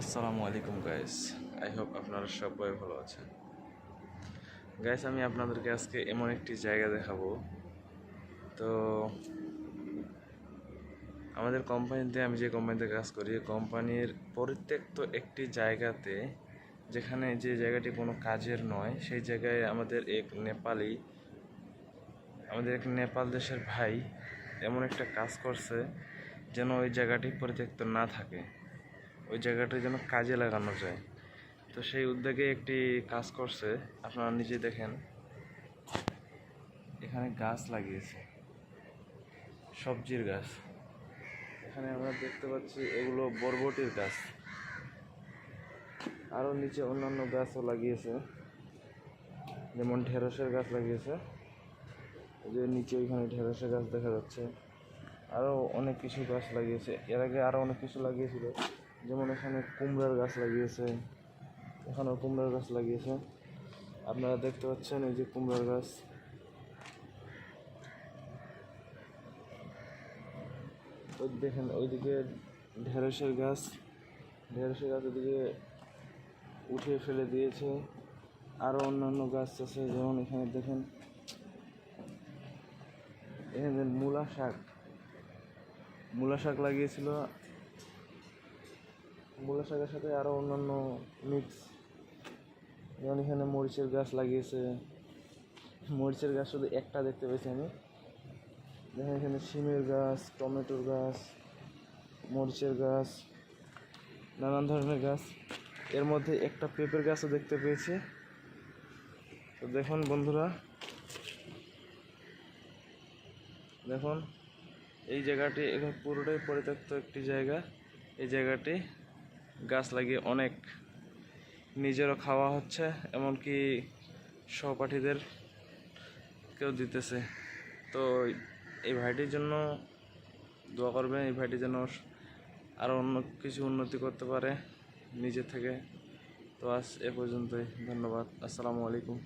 আসসালামু আলাইকুম guys I hope আপনারা সবাই ভালো আছেন। গাইস আমি আপনাদেরকে আজকে এমন একটি জায়গা দেখাবো। তো, আমাদের কোম্পানিতে আমি যে কোম্পানিতে কাজ করি কোম্পানির পরিত্যক্ত একটি জায়গাতে, যেখানে যে জায়গাটি কোনো কাজের নয়, সেই জায়গায় আমাদের এক নেপালি, আমাদের এক নেপাল দেশের ভাই এমন একটা কাজ করছে, যেন ওই জায়গাটি পরিত্যক্ত না থাকে। ওই জায়গাটা যেন কাজে লাগানো যায়। তো সেই উদ্যোগে একটি কাজ করছে, আপনারা নিজে দেখেন। এখানে গাছ লাগিয়েছে, সবজির গাছ। এখানে আমরা দেখতে পাচ্ছি এগুলো বরবটির গাছ। আরও নিচে অন্যান্য গাছও লাগিয়েছে, যেমন ঢেঁড়সের গাছ লাগিয়েছে। যে নিচে ওইখানে ঢেঁড়সের গাছ দেখা যাচ্ছে। আরও অনেক কিছু গাছ লাগিয়েছে। এর আগে আরও অনেক কিছু লাগিয়েছিল। যেমন এখানে কুমড়ার গাছ লাগিয়েছে, এখানেও কুমড়ার গাছ লাগিয়েছে। আপনারা দেখতে পাচ্ছেন এই যে কুমড়ার গাছ। ওই দেখেন, ওইদিকে ঢেঁড়সের গাছ। ঢেঁড়সের গাছ ওদিকে উঠিয়ে ফেলে দিয়েছে। আরও অন্যান্য গাছ আছে, যেমন এখানে দেখেন, এখানে মূলা শাক। মূলা শাক লাগিয়েছিল মূলা শাকের সাথে আরও অন্যান্য মিক্স যেমন এখানে মরিচের গাছ লাগিয়েছে। মরিচের গাছ শুধু একটা দেখতে পেয়েছি আমি। দেখেন এখানে শিমের গাছ, টমেটোর গাছ, মরিচের গাছ, নানান ধরনের গাছ। এর মধ্যে একটা পেঁপের গাছও দেখতে পেয়েছি। তো দেখুন বন্ধুরা, দেখুন, এই জায়গাটি এখানে পুরোটাই পরিত্যক্ত একটি জায়গা। এই জায়গাটি গাছ লাগিয়ে অনেক নিজেরও খাওয়া হচ্ছে, এমনকি সহপাঠীদের কেউ দিতেছে। তো এই ভাইটির জন্য দোয়া করবেন, এই ভাইটি যেন আরও অন্য কিছু উন্নতি করতে পারে নিজে থেকে। তো আজ এ পর্যন্তই, ধন্যবাদ, আসসালামু আলাইকুম।